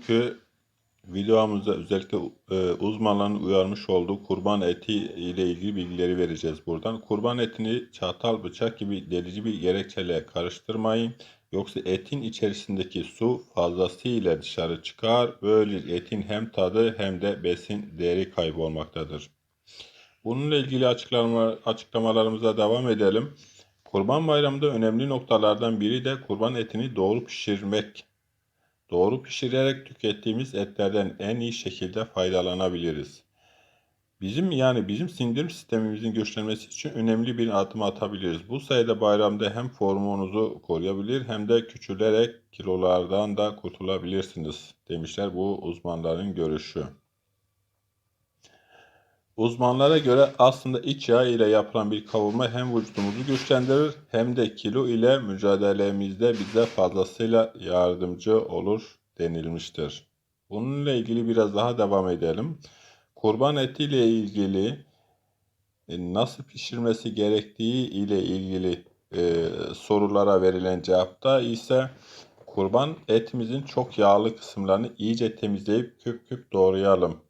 Bugünkü videomuzda özellikle e, uzmanların uyarmış olduğu kurban eti ile ilgili bilgileri vereceğiz buradan. Kurban etini çatal, bıçak gibi delici bir gerekçeyle karıştırmayın. Yoksa etin içerisindeki su fazlasıyla dışarı çıkar. Böyle etin hem tadı hem de besin değeri kaybolmaktadır. Bununla ilgili açıklama, açıklamalarımıza devam edelim. Kurban Bayramı'nda önemli noktalardan biri de kurban etini doğru pişirmek. Doğru pişirerek tükettiğimiz etlerden en iyi şekilde faydalanabiliriz. Bizim yani bizim sindirim sistemimizin güçlenmesi için önemli bir adım atabiliriz. Bu sayede bayramda hem formunuzu koruyabilir hem de küçülerek kilolardan da kurtulabilirsiniz demişler bu uzmanların görüşü. Uzmanlara göre aslında iç yağ ile yapılan bir kavurma hem vücudumuzu güçlendirir hem de kilo ile mücadelemizde bize fazlasıyla yardımcı olur denilmiştir. Bununla ilgili biraz daha devam edelim. Kurban eti ile ilgili e, nasıl pişirmesi gerektiği ile ilgili e, sorulara verilen cevapta ise kurban etimizin çok yağlı kısımlarını iyice temizleyip küp küp doğrayalım.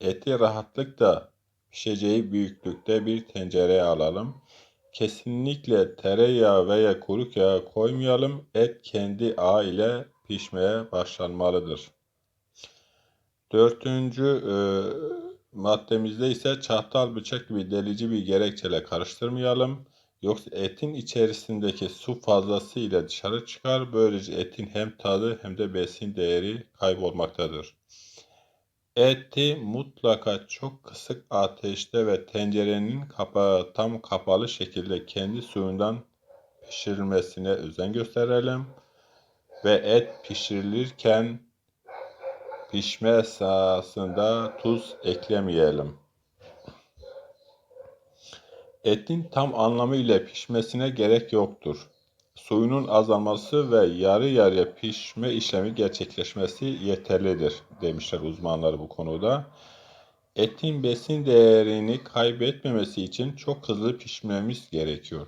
Eti rahatlıkla pişeceği büyüklükte bir tencereye alalım. Kesinlikle tereyağı veya kuru yağı koymayalım. Et kendi ağ ile pişmeye başlanmalıdır. Dördüncü e, maddemizde ise çatal bıçak gibi delici bir gerekçeyle karıştırmayalım. Yoksa etin içerisindeki su fazlasıyla dışarı çıkar. Böylece etin hem tadı hem de besin değeri kaybolmaktadır. Eti mutlaka çok kısık ateşte ve tencerenin kapağı tam kapalı şekilde kendi suyundan pişirilmesine özen gösterelim. Ve et pişirilirken pişme esnasında tuz eklemeyelim. Etin tam anlamıyla pişmesine gerek yoktur suyunun azalması ve yarı yarıya pişme işlemi gerçekleşmesi yeterlidir demişler uzmanlar bu konuda. Etin besin değerini kaybetmemesi için çok hızlı pişmemiz gerekiyor.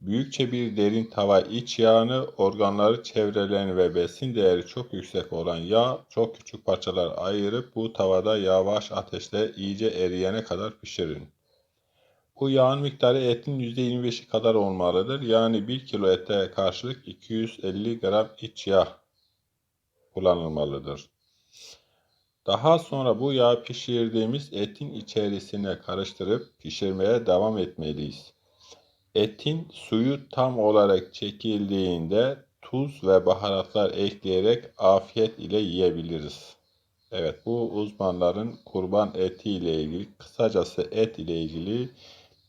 Büyükçe bir derin tava iç yağını, organları çevreleyen ve besin değeri çok yüksek olan yağ çok küçük parçalar ayırıp bu tavada yavaş ateşte iyice eriyene kadar pişirin. Bu yağın miktarı etin %25'i kadar olmalıdır. Yani 1 kilo ete karşılık 250 gram iç yağ kullanılmalıdır. Daha sonra bu yağı pişirdiğimiz etin içerisine karıştırıp pişirmeye devam etmeliyiz. Etin suyu tam olarak çekildiğinde tuz ve baharatlar ekleyerek afiyet ile yiyebiliriz. Evet bu uzmanların kurban eti ile ilgili kısacası et ile ilgili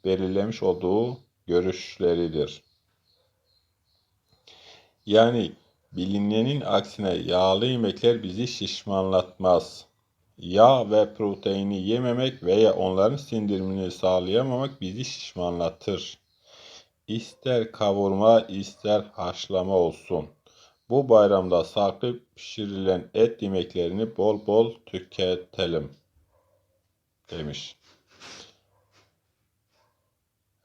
belirlemiş olduğu görüşleridir. Yani bilinenin aksine yağlı yemekler bizi şişmanlatmaz. Yağ ve proteini yememek veya onların sindirimini sağlayamamak bizi şişmanlatır. İster kavurma ister haşlama olsun. Bu bayramda sağlıklı pişirilen et yemeklerini bol bol tüketelim demiş.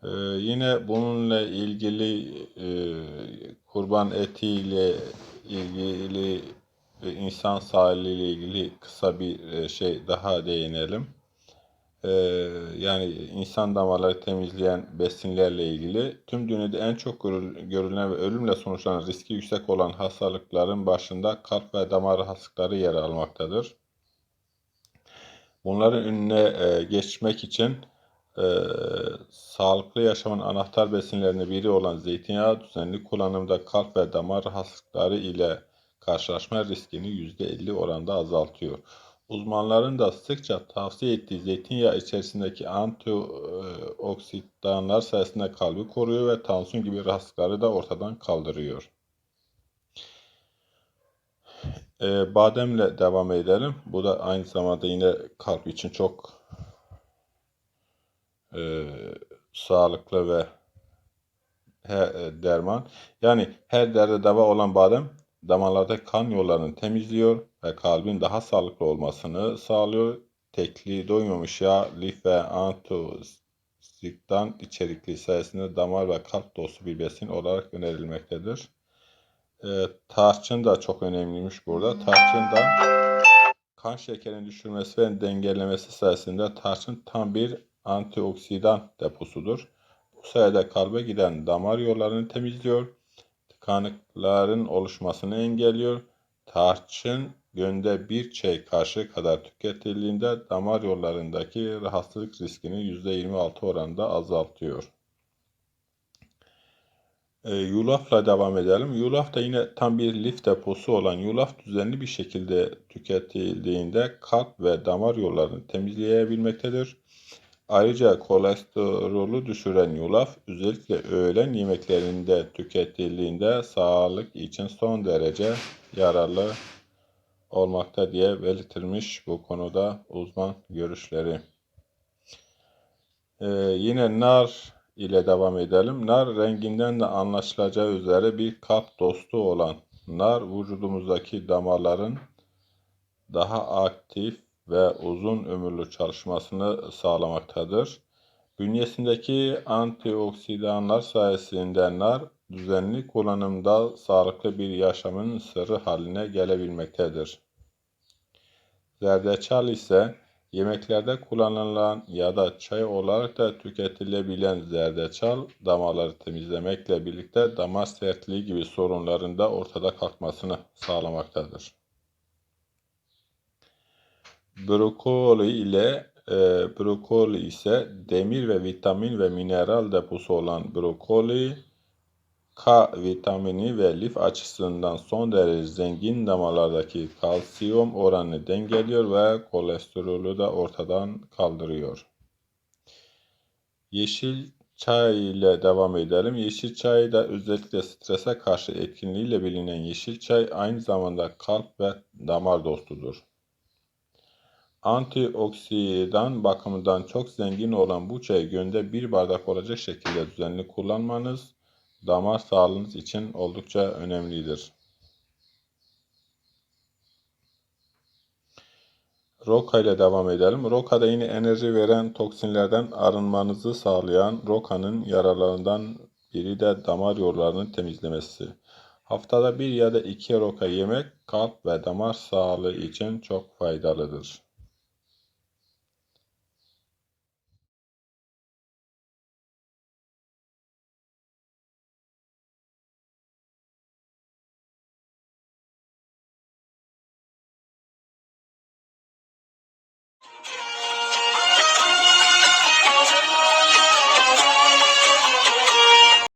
Ee, yine bununla ilgili e, kurban etiyle ilgili ve insan sağlığıyla ilgili kısa bir e, şey daha değinelim. Ee, yani insan damarları temizleyen besinlerle ilgili tüm dünyada en çok görülen ve ölümle sonuçlanan riski yüksek olan hastalıkların başında kalp ve damar hastalıkları yer almaktadır. Bunların önüne e, geçmek için e, sağlıklı yaşamın anahtar besinlerine biri olan zeytinyağı düzenli kullanımda kalp ve damar hastalıkları ile karşılaşma riskini %50 oranda azaltıyor. Uzmanların da sıkça tavsiye ettiği zeytinyağı içerisindeki antioksidanlar sayesinde kalbi koruyor ve tansiyon gibi rahatsızlıkları da ortadan kaldırıyor. Ee, bademle devam edelim. Bu da aynı zamanda yine kalp için çok e, sağlıklı ve he, e, derman. Yani her derde deva olan badem damarlarda kan yollarını temizliyor ve kalbin daha sağlıklı olmasını sağlıyor. Tekli doymamış yağ, lif ve antioksidan içerikli sayesinde damar ve kalp dostu bir besin olarak önerilmektedir. E, tarçın da çok önemliymiş burada. Tarçın da kan şekerini düşürmesi ve dengelemesi sayesinde tarçın tam bir antioksidan deposudur. Bu sayede kalbe giden damar yollarını temizliyor, tıkanıkların oluşmasını engelliyor. Tarçın günde bir çay kaşığı kadar tüketildiğinde damar yollarındaki rahatsızlık riskini %26 oranında azaltıyor. E, yulafla devam edelim. Yulaf da yine tam bir lif deposu olan yulaf düzenli bir şekilde tüketildiğinde kalp ve damar yollarını temizleyebilmektedir. Ayrıca kolesterolü düşüren yulaf özellikle öğlen yemeklerinde tüketildiğinde sağlık için son derece yararlı olmakta diye belirtilmiş bu konuda uzman görüşleri. Ee, yine nar ile devam edelim. Nar renginden de anlaşılacağı üzere bir kalp dostu olan nar vücudumuzdaki damarların daha aktif ve uzun ömürlü çalışmasını sağlamaktadır. Bünyesindeki antioksidanlar sayesinde nar düzenli kullanımda sağlıklı bir yaşamın sırrı haline gelebilmektedir. Zerdeçal ise yemeklerde kullanılan ya da çay olarak da tüketilebilen zerdeçal damarları temizlemekle birlikte damar sertliği gibi sorunların da ortada kalkmasını sağlamaktadır. Brokoli ile e, brokoli ise demir ve vitamin ve mineral deposu olan brokoli K vitamini ve lif açısından son derece zengin damarlardaki kalsiyum oranını dengeliyor ve kolesterolü de ortadan kaldırıyor. Yeşil çay ile devam edelim. Yeşil çay da özellikle strese karşı etkinliğiyle bilinen yeşil çay aynı zamanda kalp ve damar dostudur. Antioksidan bakımından çok zengin olan bu çayı günde bir bardak olacak şekilde düzenli kullanmanız damar sağlığınız için oldukça önemlidir. Roka ile devam edelim. Roka da yine enerji veren toksinlerden arınmanızı sağlayan rokanın yararlarından biri de damar yollarını temizlemesi. Haftada bir ya da iki roka yemek kalp ve damar sağlığı için çok faydalıdır.